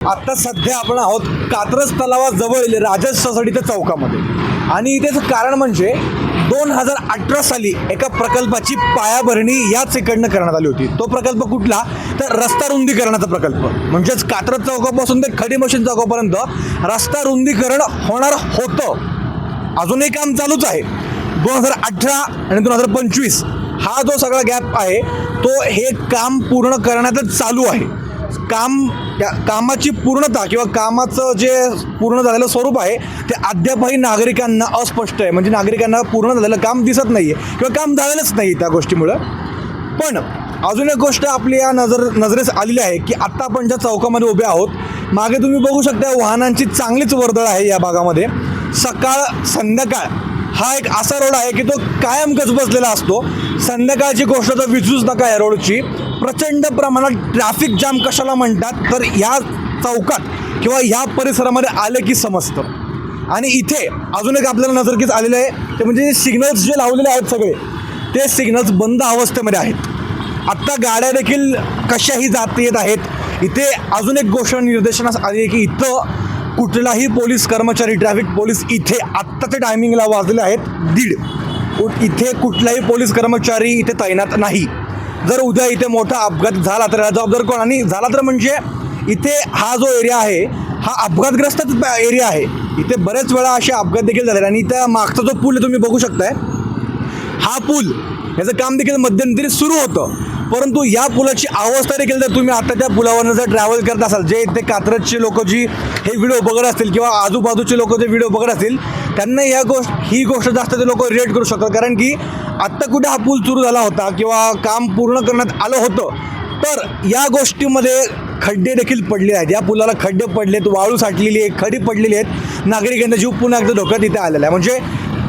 आता सध्या आपण आहोत कात्रज तलावाजवळ राजस सोसायटीच्या चौकामध्ये. आणि इथेच कारण म्हणजे दोन हजार अठरा साली एका प्रकल्पाची पायाभरणी याच इकडनं करण्यात आली होती. तो प्रकल्प कुठला? तर रस्ता रुंदीकरणाचा प्रकल्प. म्हणजेच कात्रज चौकापासून ते खडी मशीन चौकापर्यंत रस्ता रुंदीकरण होणार होतं. अजूनही काम चालूच आहे. दोन हजार अठरा आणि दोन हजार पंचवीस हा जो सगळा गॅप आहे तो हे काम पूर्ण करण्यातच चालू आहे. काम त्या कामाची पूर्णता किंवा कामाचं जे पूर्ण झालेलं स्वरूप आहे ते अद्यापही नागरिकांना अस्पष्ट आहे. म्हणजे नागरिकांना पूर्ण झालेलं काम दिसत नाही आहे किंवा काम झालेलंच नाही त्या गोष्टीमुळं. पण अजून एक गोष्ट आपली या नजर नजरेस आलेली आहे की आत्ता आपण ज्या चौकामध्ये उभे आहोत मागे तुम्ही बघू शकता वाहनांची चांगलीच वर्दळ आहे या भागामध्ये. सकाळ संध्याकाळ हा एक असा रोड आहे की तो कायम बसलेला असतो. संध्याकाळची गोष्ट तर विचूच नका एरोडची रोडची. प्रचंड प्रमाणात ट्रॅफिक जाम कशाला म्हणतात? तर ह्या चौकात किंवा ह्या परिसरामध्ये आलं की समजतं. आणि इथे अजून एक आपल्याला नजरकीच आलेलं आहे ते म्हणजे सिग्नल्स जे लावलेले आहेत सगळे ते सिग्नल्स बंद अवस्थेमध्ये आहेत. आत्ता गाड्या देखील कशाही जात येत आहेत. इथे अजून एक गोष्ट निर्देशनास आली आहे की इथं कुठलाही पोलीस कर्मचारी ट्रॅफिक पोलीस इथे आत्ताच्या टायमिंगला वाजलेले आहेत. दीड. इथे कुठलाही पोलीस कर्मचारी इथे तैनात नाही. जर उद्या इथे मोठा अपघात झाला तर याला जबाबदार कोण? आणि झाला तर म्हणजे इथे हा जो एरिया आहे हा अपघातग्रस्तच एरिया आहे. इथे बरेच वेळा असे अपघात देखील झाले आणि त्या मागचा जो पूल आहे तुम्ही बघू शकताय. हा पूल याचं काम देखील मध्यंतरी सुरू होतं. परंतु या पुलाची अवस्था देखील जर तुम्ही आता त्या पुलावरनं जर ट्रॅव्हल करत असाल जे इथे कात्रजचे लोक जी हे व्हिडिओ बघत असतील किंवा आजूबाजूचे लोक जे व्हिडिओ बघत असतील त्यांना या गोष्ट ही गोष्ट जास्त ते लोक रिलेट करू शकतात. कारण की आत्ता कुठे हा पूल सुरू झाला होता किंवा काम पूर्ण करण्यात आलं होतं तर या गोष्टीमध्ये खड्डे देखील पडले आहेत. या पुलाला खड्डे पडलेत वाळू साठलेली आहे खडी पडलेली आहेत. नागरिकांचा जीव पुन्हा एकदा धोक्यात इथे आलेला आहे. म्हणजे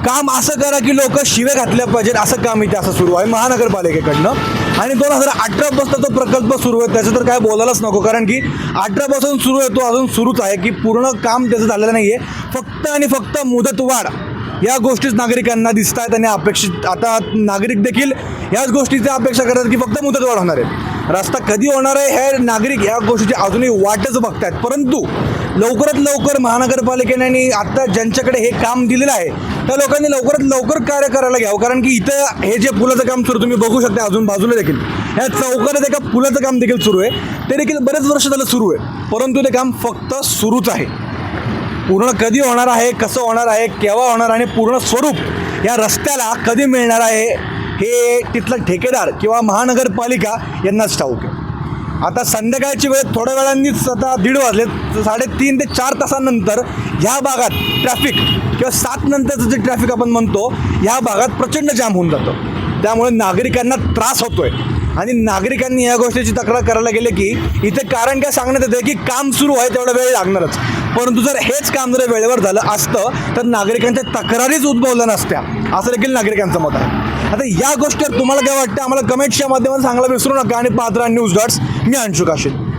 काम असं करा की लोक शिवे घातल्या पाहिजेत. असं काम इथे असं सुरू आहे महानगरपालिकेकडनं. आणि दोन हजार अठरापासून तो प्रकल्प सुरू आहे. त्याचं तर काय बोलायलाच नको. कारण की अठरापासून सुरू आहे तो अजून सुरूच आहे की पूर्ण काम त्याचं झालेलं नाही आहे फक्त आणि फक्त मुदतवाढ या गोष्टीच नागरिकांना दिसत आहेत आणि अपेक्षित आता नागरिक देखील याच गोष्टीची अपेक्षा करतात की फक्त मुदतवाढ होणार आहे. रस्ता कधी होणार आहे हे नागरिक या गोष्टीची अजूनही वाटच बघत आहेत परंतु लवकरात लवकर महानगरपालिकेने आणि आत्ता ज्यांच्याकडे हे काम दिलेलं आहे त्या लोकांनी लवकरात लवकर कार्य करायला घ्यावं. कारण की इथं हे जे पुलाचं काम सुरू तुम्ही बघू शकता अजून बाजूला देखील. ह्या चौकात एका पुलाचं काम देखील सुरू आहे. ते देखील बरेच वर्ष झालं सुरू आहे परंतु ते काम फक्त सुरूच आहे. पूर्ण कधी होणार आहे कसं होणार आहे केव्हा होणार आणि पूर्ण स्वरूप या रस्त्याला कधी मिळणार आहे हे तिथला ठेकेदार किंवा महानगरपालिका यांनाच ठाऊक आहे. आता संध्याकाळची वेळ थोड्या वेळांनीच आता दीड वाजले साडेतीन ते चार तासानंतर ह्या भागात ट्रॅफिक किंवा सात नंतरचं जे ट्रॅफिक आपण म्हणतो ह्या भागात प्रचंड जाम होऊन जातं. त्यामुळे नागरिकांना त्रास होतोय. आणि नागरिकांनी या गोष्टीची तक्रार करायला गेले की इथे कारण काय सांगण्यात येतं की काम सुरू आहे तेवढा वेळ लागणारच. परंतु जर हेच काम जर वेळेवर झालं असतं तर नागरिकांच्या तक्रारीच उद्भवल्या नसत्या. असं देखील नागरिकांचं मत आहे. आता या गोष्टीवर तुम्हाला काय वाटतं? आम्हाला कमेंट्सच्या माध्यमातून सांगायला विसरू नका. आणि पात्रा न्यूज डॉट्स मी अंशु काशील